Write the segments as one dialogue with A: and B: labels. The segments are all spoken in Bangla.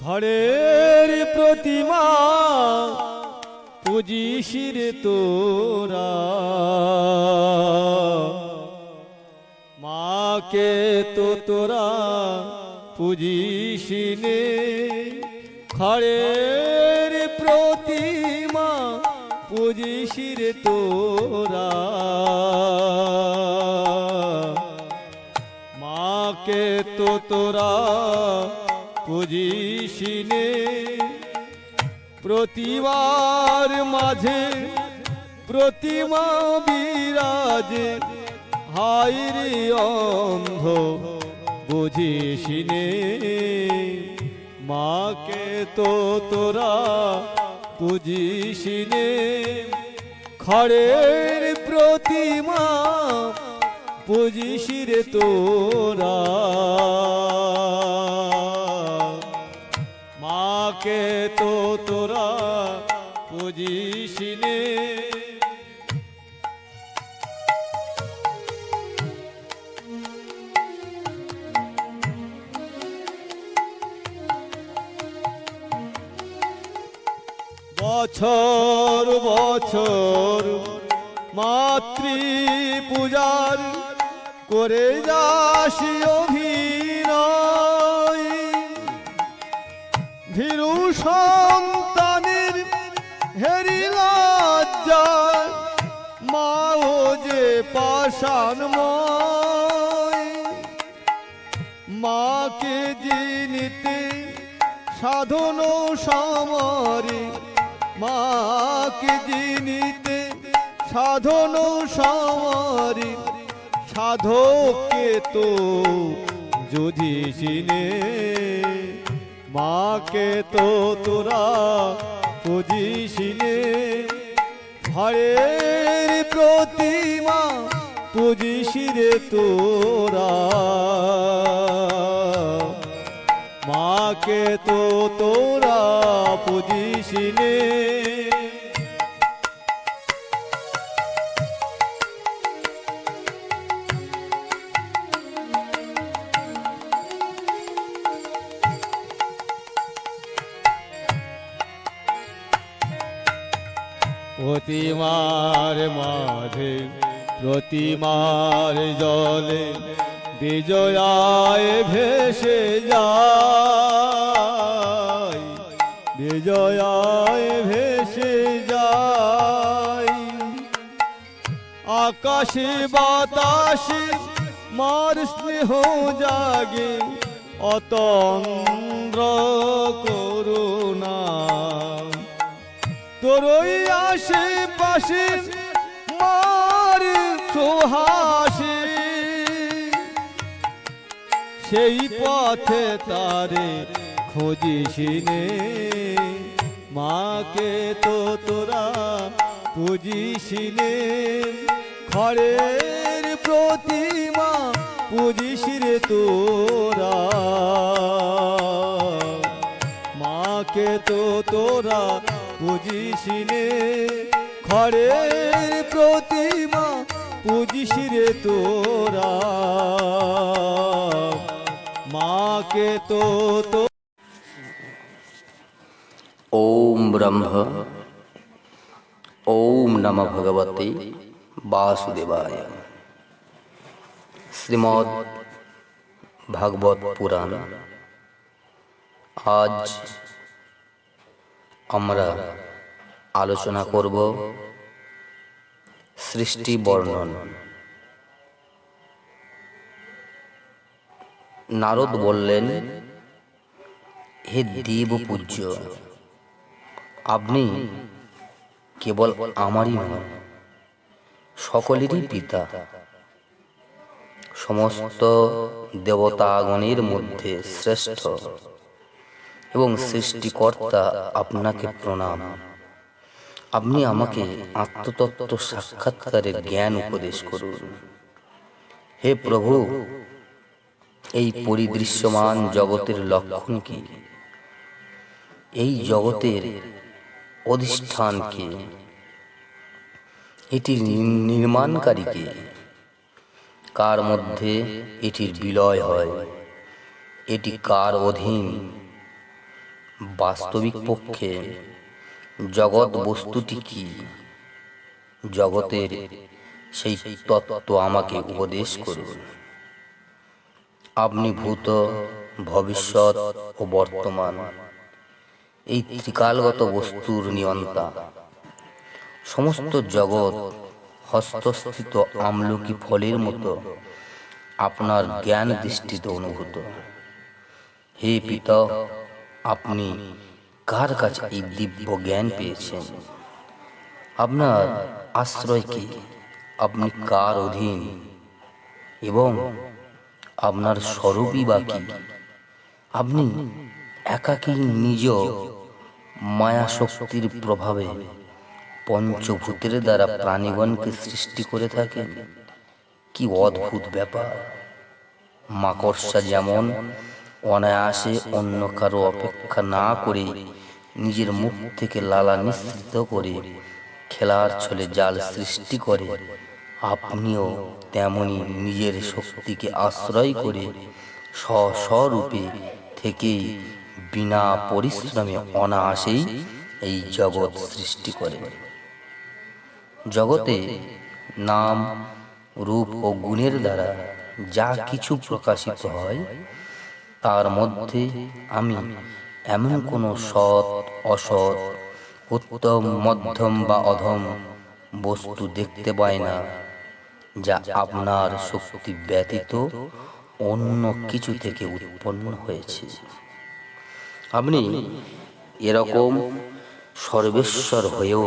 A: ঘরের প্রতিমা পুজিসির তোরা। মাকে তো তোরা পুজিসিনে। ঘরের প্রতিমা পুজিসির তোরা। মাকে তো তোরা পুজিসিনে প্রতিবার মাঝে প্রতিমা বিরাজে। হাইরি অন্ধ, বুঝিসিনে। মাকে তো তোরা পুজিসিনে খড়ের প্রতিমা পুজিসিরে তোরা। তো তোরা পুজিসিনে বছর বছর মাতৃ পূজার করে যাসি অভিনয় সন্তানের হেরি লজ্জায় মা ও যে পাষাণময় মাকে জিনিতে সাধন সমরে। মাকে জিনিতে সাধন সমরে। সাধককে তো যদি চিনে মাকে তো তোরা পুজিসিনে হরের প্রতিমা পুজিসিরে তোরা। মাকে তো তোরা পুজিসিনে প্রতিমার মাঝে, প্রতিমার জলে বিজয়ায় ভেসে যায়, বিজয়ায় ভেসে যায়। আকাশে বাতাসে মার স্নেহ জাগে, অতন্দ্র করুণা তোরই আশেপাশে, মার সোহাসে। সেই পথে তারে খোঁজিসিনে, মাকে তো তোরা পুজিসিনে। খড়ের প্রতিমা পুজিসিরে তোরা। মাকে তো তোরা পুজিসিনে খড়ের প্রতিমা পুজিসিরে তোরা। মাকে তো তো
B: ওম ব্রহ্ম, ওম নম ভগবতে বাসুদেবায়। শ্রীমদ্ ভাগবত পুরাণ, আজ আমরা আলোচনা করব সৃষ্টি বর্ণন। নারদ বললেন, হে দেব পূজ্য, আপনি কেবল আমারই নয় সকলেরই পিতা। সমস্ত দেবতাগণের মধ্যে শ্রেষ্ঠ। এবং সৃষ্টিকর্তা আপনাকে প্রণাম। আপনি আমাকে আত্মতত্ত্ব সাক্ষাৎকারের জ্ঞান উপদেশ করুন। হে প্রভু, এই পরিদৃশ্যমান জগতের লক্ষণ কি? এই জগতের অধিষ্ঠান কে? এটির নি- নির্মাণকারী কে? কার মধ্যে এটির বিলয় হয়? এটি কার অধীন? বাস্তবিক পক্ষে জগৎ বস্তুটি কি? জগতের সেই তত্ত্ব আমাকে উপদেশ করুন। আপনি ভূত, ভবিষ্যৎ ও বর্তমান, এই ত্রিকালগত বস্তুর নিয়ন্তা। সমস্ত জগৎ হস্তস্থিত আমলকি ফলের মতো আপনার জ্ঞান দৃষ্টিতে অনুভূত। হে পিতা আপনি কার কাছে এই দিব্য জ্ঞান পেয়েছেন? আপনার আশ্রয় কি? আপনি কার অধীন? এবং আপনার স্বরূপই বা কি? আপনি একাকী নিজ মায়া শক্তির প্রভাবে পঞ্চভূতের দ্বারা প্রাণীগণকে সৃষ্টি করে থাকেন? কি অদ্ভুত ব্যাপার। মাকড়সা যেমন অনায়াসে অন্য কারও অপেক্ষা না করে নিজের মুখ থেকে লালা নিঃসৃত করে খেলার ছলে জাল সৃষ্টি করে। আপনিও তেমনি নিজের শক্তিকে আশ্রয় করে স্ব স্বরূপে থেকেই বিনা পরিশ্রমে অনায়াসেই এই জগৎ সৃষ্টি করেন। জগতে নাম, রূপ ও গুণের দ্বারা যা কিছু প্রকাশিত হয় তার মধ্যে আমি এমন কোনো সৎ, অসৎ, উত্তম, মধ্যম বা অধম বস্তু দেখতে পাই না, যা আপনার শক্তি ব্যতীত অন্য কিছু থেকে উৎপন্ন হয়েছে। আপনি এরকম সর্বেশ্বর হয়েও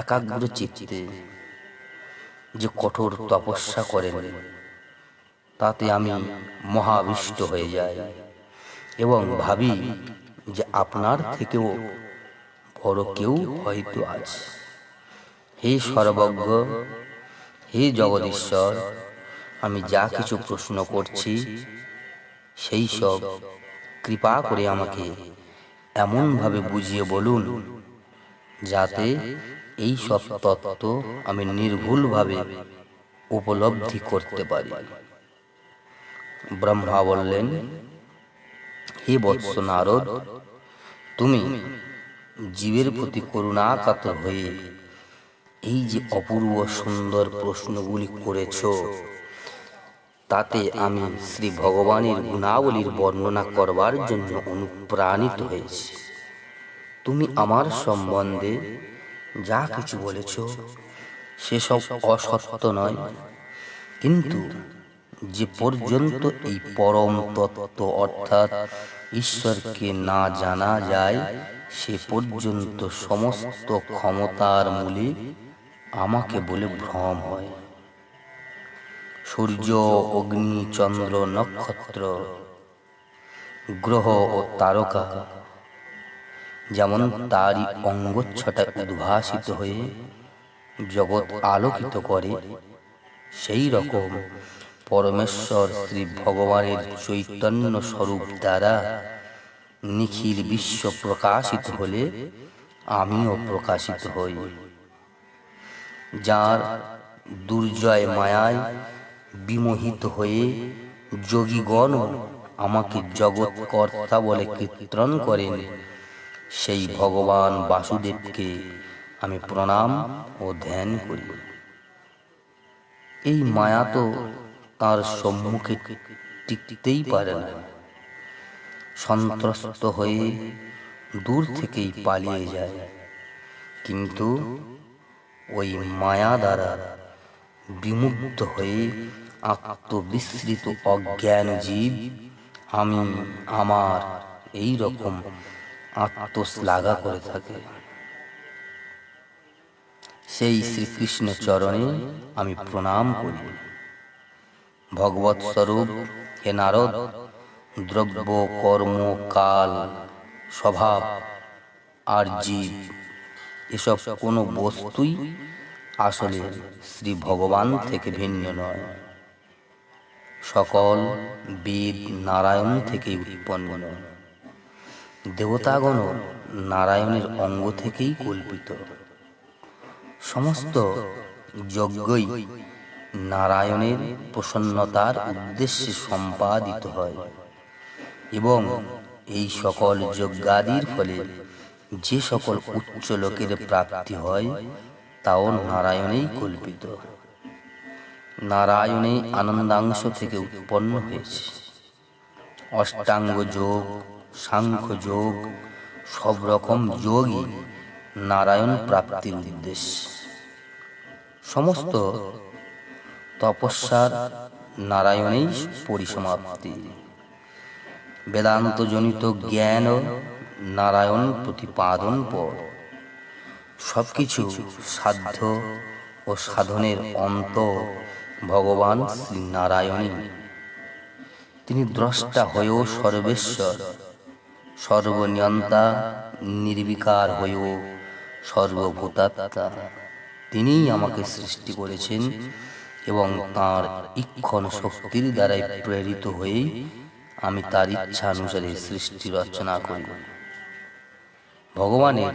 B: একাগ্র চিত্তে যে কঠোর তপস্যা করেন তাতে আমি মহাবিষ্ট হয়ে যাই। এবং ভাবি যে আপনার থেকেও বড় কেউ হয়তো আছে। হে সর্বজ্ঞ, হে জগদীশ্বর, আমি যা কিছু প্রশ্ন করছি, সেই সব কৃপা করে আমাকে এমনভাবে বুঝিয়ে বলুন, যাতে এই সব তত্ত্ব আমি নির্ভুলভাবে উপলব্ধি করতে পারি। ব্রহ্মা বললেন, হে বৎস নারদ, তুমি জীবের প্রতি করুণা কাতর হয়ে এই যে অপূর্ব সুন্দর প্রশ্নগুলি করেছ, তাতে আমি শ্রী ভগবানের গুণাবলীর বর্ণনা করবার জন্য অনুপ্রাণিত হয়েছি। তুমি আমার সম্বন্ধে যা কিছু বলেছ, সেসব অসত্য নয়, কিন্তু যে পর্যন্ত এই পরম তত্ত্ব অর্থাৎ ঈশ্বরকে না জানা যায়, সে পর্যন্ত সমস্ত ক্ষমতার মূলে আমাকে বলে ভ্রম হয়। সূর্য, অগ্নি, চন্দ্র, নক্ষত্র, গ্রহ ও তারকা যেমন তারই অঙ্গচ্ছটা উদ্ভাসিত হয়ে জগৎ আলোকিত করে, সেই রকম পরমেশ্বর শ্রী ভগবানের চৈতন্য স্বরূপ দ্বারা নিখিল বিশ্ব প্রকাশিত হলে আমিও প্রকাশিত হই। যার দুর্জয় মায়ায় বিমোহিত হয়ে যোগীগণ আমাকে জগৎ কর্তা বলে কীর্তন করেন, সেই ভগবান বাসুদেবকে আমি প্রণাম ও ধ্যান করি। এই মায়া তো তার সম্মুখে টিকতেই পারে না। সন্ত্রস্ত হয়ে দূর থেকেই পালিয়ে যায়। কিন্তু ওই মায়া দ্বারা বিমুগ্ধ হয়ে আত্মবিস্মৃত অজ্ঞান জীব আমি আমার এই রকম আত্মশ্লাঘা করে থাকে। সেই শ্রীকৃষ্ণ চরণে আমি প্রণাম করি। ভগবৎ স্বরূপ, হে নারদ, দ্রব্য, কর্ম, কাল, স্বভাব আর জীব এসব কোনো বস্তুই আসলে শ্রী ভগবান থেকে ভিন্ন নয়। সকল বেদ নারায়ণ থেকে উৎপন্ন। দেবতাগণ নারায়ণের অঙ্গ থেকেই কল্পিত। সমস্ত যজ্ঞই নারায়ণের প্রসন্নতার উদ্দেশ্যে সম্পাদিত হয় এবং এই সকল যজ্ঞাদির ফলে যে সকল উচ্চ লোকের প্রাপ্তি হয়, তাও নারায়ণেই কল্পিত। নারায়ণে আনন্দাংশ থেকে উৎপন্ন হয়েছে। অষ্টাঙ্গ যোগ, সাংখ্য যোগ, সব রকম যোগই নারায়ণ প্রাপ্তির উদ্দেশ্য। সমস্ত তপস্যার নারায়ণেই পরিসমাপ্তি। বেদান্তজনিত জ্ঞান ও নারায়ণ প্রতিপাদন পর সবকিছু সাধ্য ও সাধনের অন্ত ভগবান শ্রী নারায়ণী তিনি দ্রষ্টা হয়েও সর্বেশ্বর, সর্বনিয়ন্তা, নির্বিকার হয়েও সর্বভূতাত্মা। তিনিই আমাকে সৃষ্টি করেছেন এবং তাঁর ইক্ষণ শক্তির দ্বারাই প্রেরিত হয়েই আমি তার ইচ্ছা অনুসারে সৃষ্টি রচনা করি। ভগবানের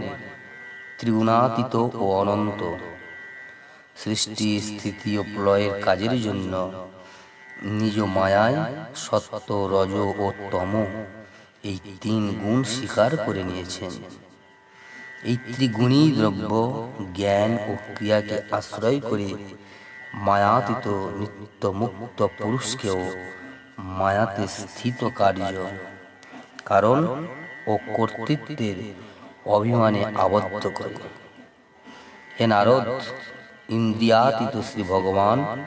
B: ত্রিগুণাতীত ও অনন্ত সৃষ্টি, স্থিতি ও প্রলয়ের কাজের জন্য নিজ মায়ায় সত্য, রজ ও তম এই তিন গুণ স্বীকার করে নিয়েছেন। এই ত্রিগুণী দ্রব্য জ্ঞান ও ক্রিয়াকে আশ্রয় করে মায়াতীত নিত্য মুক্ত পুরুষকেও মায়াতে স্থিত কার্য। কারণ ও কর্তৃত্বের অভিমানে আবদ্ধ করে। হে নারদ, ইন্দ্রিয়াতীত শ্রী ভগবান,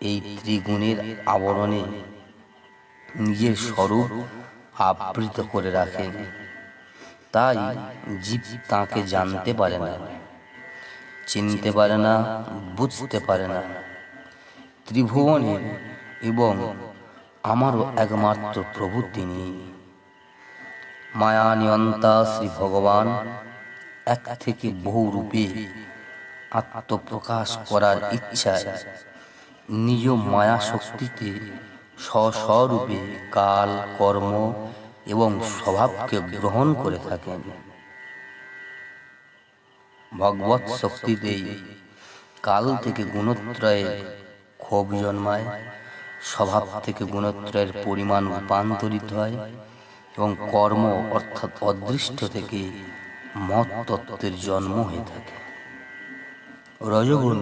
B: এই ত্রিগুণের আবরণে নিজের স্বরূপ আবৃত করে রাখেন। তাই জীব তাকে জানতে পারে না। চিনতে পারে না, বুঝতে পারে না। ত্রিভুবনের এবং আমারও একমাত্র প্রভু তিনি মায়া নিয়ন্তা শ্রী ভগবান এক থেকে বহু রূপে আত্মপ্রকাশ করার ইচ্ছায় নিজ মায়া শক্তিতে স্বস্বরূপে কাল, কর্ম এবং স্বভাবকে গ্রহণ করে থাকেন। ভগবত শক্তিতেই কাল থেকে গুণত্রয়ে ক্ষোভ জন্মায়, স্বভাব থেকে গুণত্রয়ের পরিমাণ রূপান্তরিত হয় এবং কর্ম অর্থাৎ অদৃষ্ট থেকে মত তত্ত্বের জন্ম হয়ে থাকে। রজগুণ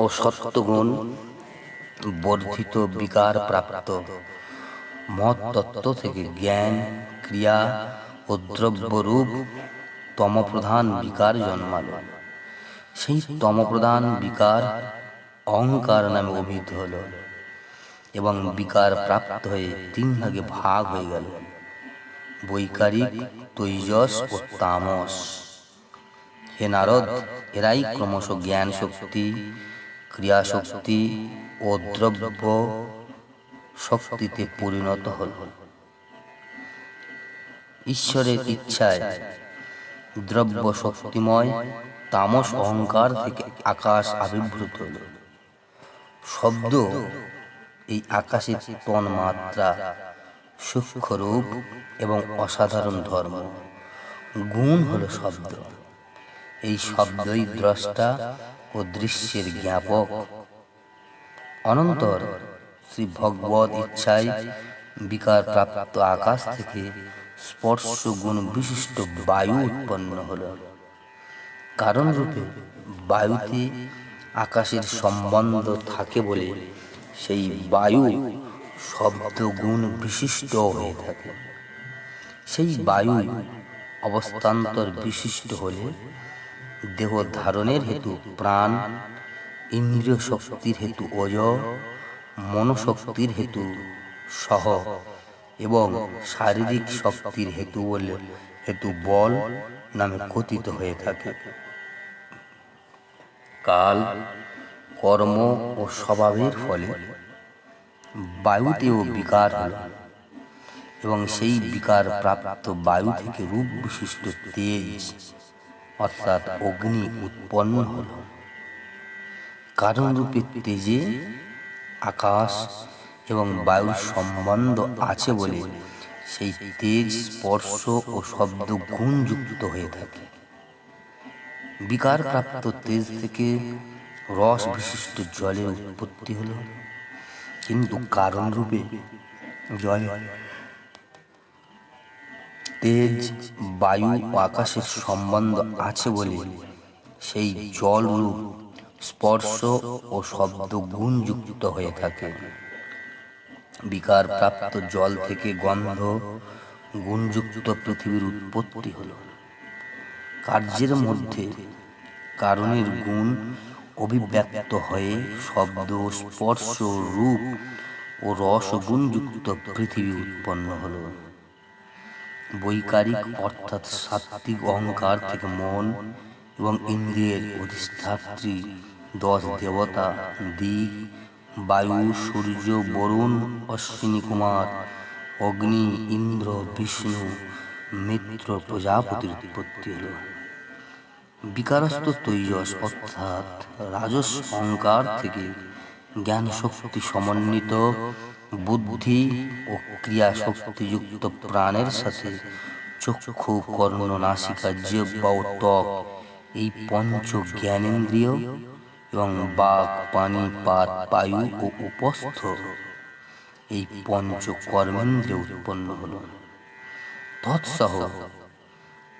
B: ও সত্যগুণ বর্ধিত বিকার প্রাপ্ত মত তত্ত্ব থেকে জ্ঞান, ক্রিয়া ও দ্রব্যরূপ তমপ্রধান বিকার জন্মালো। সেই তমপ্রধান বিকার অহংকার নামে অভিহিত হল এবং বিকার প্রাপ্ত হয়ে তিন ভাগে ভাগ হয়ে গেল। বৈকারিক, তৈজস ও তামস। হে নারদ, এরাই ক্রমশ জ্ঞান শক্তি ক্রিয়া শক্তি ও দ্রব্য শক্তিতে পরিণত হল। ঈশ্বরের ইচ্ছায় দ্রব্য শক্তিময় তামস অহংকার থেকে আকাশ আবির্ভূত হল। শব্দ এই আকাশের তন্মাত্রা সূক্ষ্মরূপ এবং অসাধারণ ধর্ম। গুণ হল শব্দ। এই শব্দই দ্রষ্টা ও দৃশ্যের জ্ঞাপক। অনন্তর শ্রী ভগবত ইচ্ছায় বিকার প্রাপ্ত আকাশ থেকে স্পর্শ গুণ বিশিষ্ট বায়ু উৎপন্ন হল। কারণ রূপে বায়ুতে আকাশের সম্বন্ধ থাকে বলে সেই বায়ু শব্দ গুণ বিশিষ্ট হয়ে থাকে। সেই বায়ু অবস্থান্তর বিশিষ্ট হলে দেহ ধারণের হেতু প্রাণ, ইন্দ্রিয় শক্তির হেতু অজ মনোশক্তির হেতু সহ এবং শারীরিক শক্তির হেতু বলে হেতু বল নামে কথিত হয়ে থাকে। কাল কর্ম ও স্বভাবের ফলে বায়ুতেও বিকার হল এবং সেই বিকার প্রাপ্ত বায়ু থেকে রূপ বিশিষ্ট তেজ, অর্থাৎ অগ্নি উৎপন্ন হল। কারণ রূপে তেজে আকাশ এবং বায়ুর সম্বন্ধ আছে বলে সেই তেজ স্পর্শ ও শব্দ গুণযুক্ত হয়ে থাকে। বিকারপ্রাপ্ত তেজ থেকে রস বিশিষ্ট জলের উৎপত্তি হলো। কিন্তু কারণ রূপে জলে তেজ বায়ু আকাশের সম্বন্ধ আছে বলে সেই জল রূপ স্পর্শ ও শব্দ গুণযুক্ত হয়ে থাকে। বিকার প্রাপ্ত জল থেকে গন্ধ গুণযুক্ত পৃথিবীর উৎপত্তি হলো। কার্যের মধ্যে কারণের গুণ অভিব্যক্ত হয়ে শব্দ, স্পর্শ, রূপ ও রস গুণযুক্ত পৃথিবী উৎপন্ন হলো। বৈকারিক অর্থাৎ সাত্ত্বিক অহংকার থেকে মন এবং ইন্দ্রিয়ের অধিষ্ঠাত্রী দশ দেবতা, দিক বায়ু, সূর্য, বরুণ, অশ্বিনী কুমার, অগ্নি, ইন্দ্র, বিষ্ণু, মিত্র, প্রজাপতির উৎপত্তি হল। বিকারস্থ তৈজস অর্থাৎ রাজস অহংকার থেকে জ্ঞান শক্তি সমন্বিত বুদ্ধি ও ক্রিয়া শক্তিযুক্ত প্রাণের সাথে চক্ষু কর্ণ নাসিকা জিহ্বা ও ত্বক, এই পঞ্চ জ্ঞানেন্দ্রিয় এবং বাঘ পানি পাত বায়ু ও উপস্থ এই পঞ্চ কর্মেন্দ্রিয় উৎপন্ন হল। তৎসহ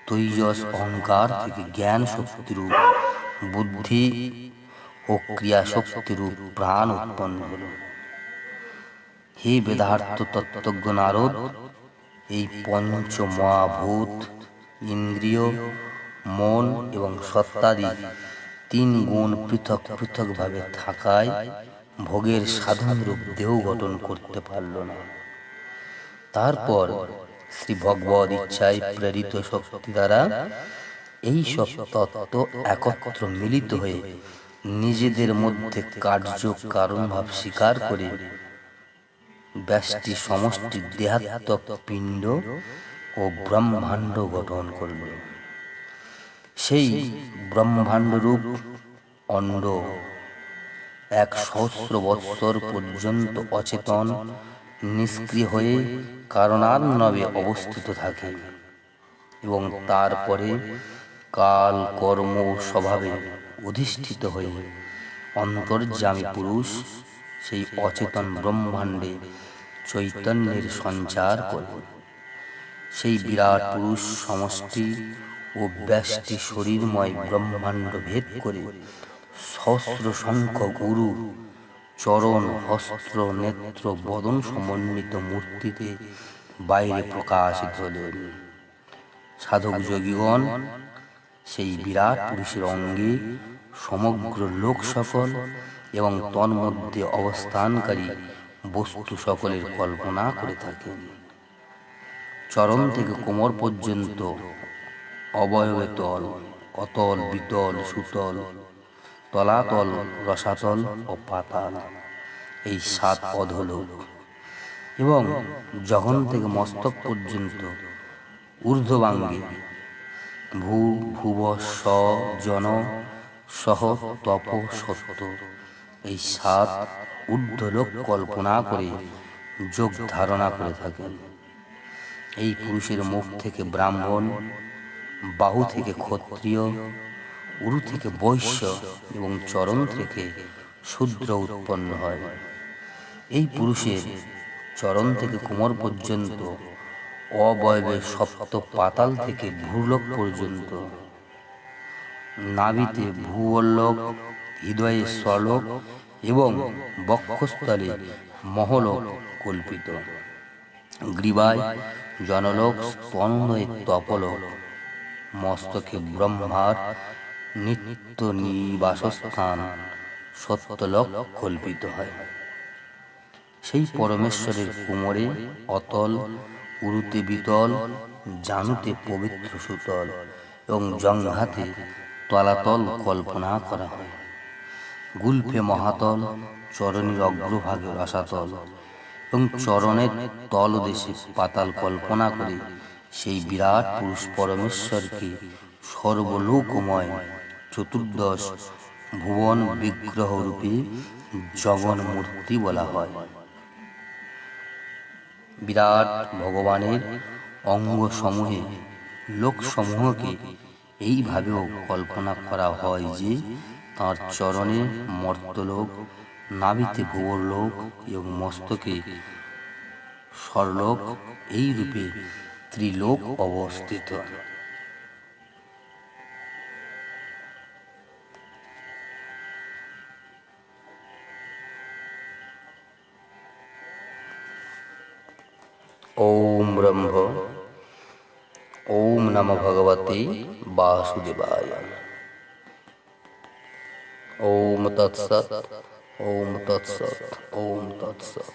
B: তৈজস অহংকার থেকে জ্ঞান শক্তিরূপ বুদ্ধি ও ক্রিয়া শক্তিরূপ প্রাণ উৎপন্ন হল। হে বেদার্থ তত্ত্বজ্ঞ নারদ, এই পঞ্চ মহাভূত ইন্দ্রিয়, মন এবং সত্তাদি তিন গুণ পৃথক পৃথকভাবে থাকায় ভোগের সাধন রূপ দেহ গঠন করতে পারল না। তারপর শ্রী ভগবদ ইচ্ছায় প্রেরিত শক্তি দ্বারা এই সব তত্ত্ব একত্র মিলিত হয়ে নিজেদের মধ্যে কার্য কারণ ভাব স্বীকার করে ব্যষ্টি সমষ্টি দেহাত্মক পিণ্ড ও ব্রহ্মাণ্ড গঠন করল। সেই ব্রহ্মাণ্ডরূপ অণ্ড এক সহস্র বৎসর পর্যন্ত অচেতন, নিষ্ক্রিয় হয়ে কারণান্নবে অবস্থিত থাকে এবং তারপরে কাল, কর্ম স্বভাবে অধিষ্ঠিত হয়ে অন্তর্যামী পুরুষ সেই অচেতন ব্রহ্মাণ্ডে চৈতন্যের সঞ্চার করে। সেই বিরাট পুরুষ সমষ্টি ও ব্যষ্টি শরীরময় ব্রহ্মাণ্ড ভেদ করে সহস্র সংখ্য গুরু, চরণ, হস্ত্র, নেত্র, বদন সমন্বিত মূর্তিতে বাইরে প্রকাশিত হলেন। সাধক যোগীগণ, সেই বিরাট পুরুষের অঙ্গে সমগ্র লোক সকল এবং তন্মধ্যে অবস্থানকারী বস্তু সকলের কল্পনা করে থাকেন। চরণ থেকে কোমর পর্যন্ত অবয়বে তল, অতল, বিতল, সুতল, তলাতল, রসাতল ও পাতাল। এই সাত অধলোক। এবং জগন থেকে মস্তক পর্যন্ত ঊর্ধ্ববাঙ্গে ভূ, ভুব স জন, সহ, তপ, সত্য। এই সাত ঊর্ধ্বলোক কল্পনা করে যোগ ধারণা করে থাকেন। এই পুরুষের মুখ থেকে ব্রাহ্মণ বাহু থেকে ক্ষত্রিয়, উরু থেকে বৈশ্য এবং চরণ থেকে শূদ্র উৎপন্ন হয়। এই পুরুষের চরণ থেকে কোমর পর্যন্ত, অবয়বে সপ্ত পাতাল থেকে ভূলোক পর্যন্ত। নাভিতে ভূবল্লোক হৃদয়ে স্বলোক এবং বক্ষস্থলে মহলোক কল্পিত। গ্রীবায়, জনলোক স্তন্ময়ে তপলোক মস্তকে ব্রহ্মার নিত্য নিবাসস্থান সত্যলোক কল্পিত হয়। সেই পরমেশ্বরের কুমোরে অতল, উরুতে বিতল, জানুতে পবিত্র সুতল এবং জঙ্ঘাতে তলাতল কল্পনা করা হয়। গুলফে মহাতল, চরণের অগ্রভাগে রসাতল এবং চরণের তলদেশে পাতাল কল্পনা করে সেই বিরাট পুরুষ পরমেশ্বরকে সর্বলোকময় চতুর্দশ ভুবন বিগ্রহ রূপে জগন মূর্তি বলা হয়। বিরাট ভগবানের অঙ্গ সমূহে লোকসমূহকে এইভাবেও কল্পনা করা হয় যে তার চরণে মর্তলোক, নাভিতে ভুবরলোক এবং মস্তকে স্বরলোক এই রূপে ত্রিলোক অবস্থিত। ওম ব্রহ্ম ওম নম ভগবতে বাসুদেবায়। ওম তৎসৎ ওম তৎসৎ ওম তৎসৎ।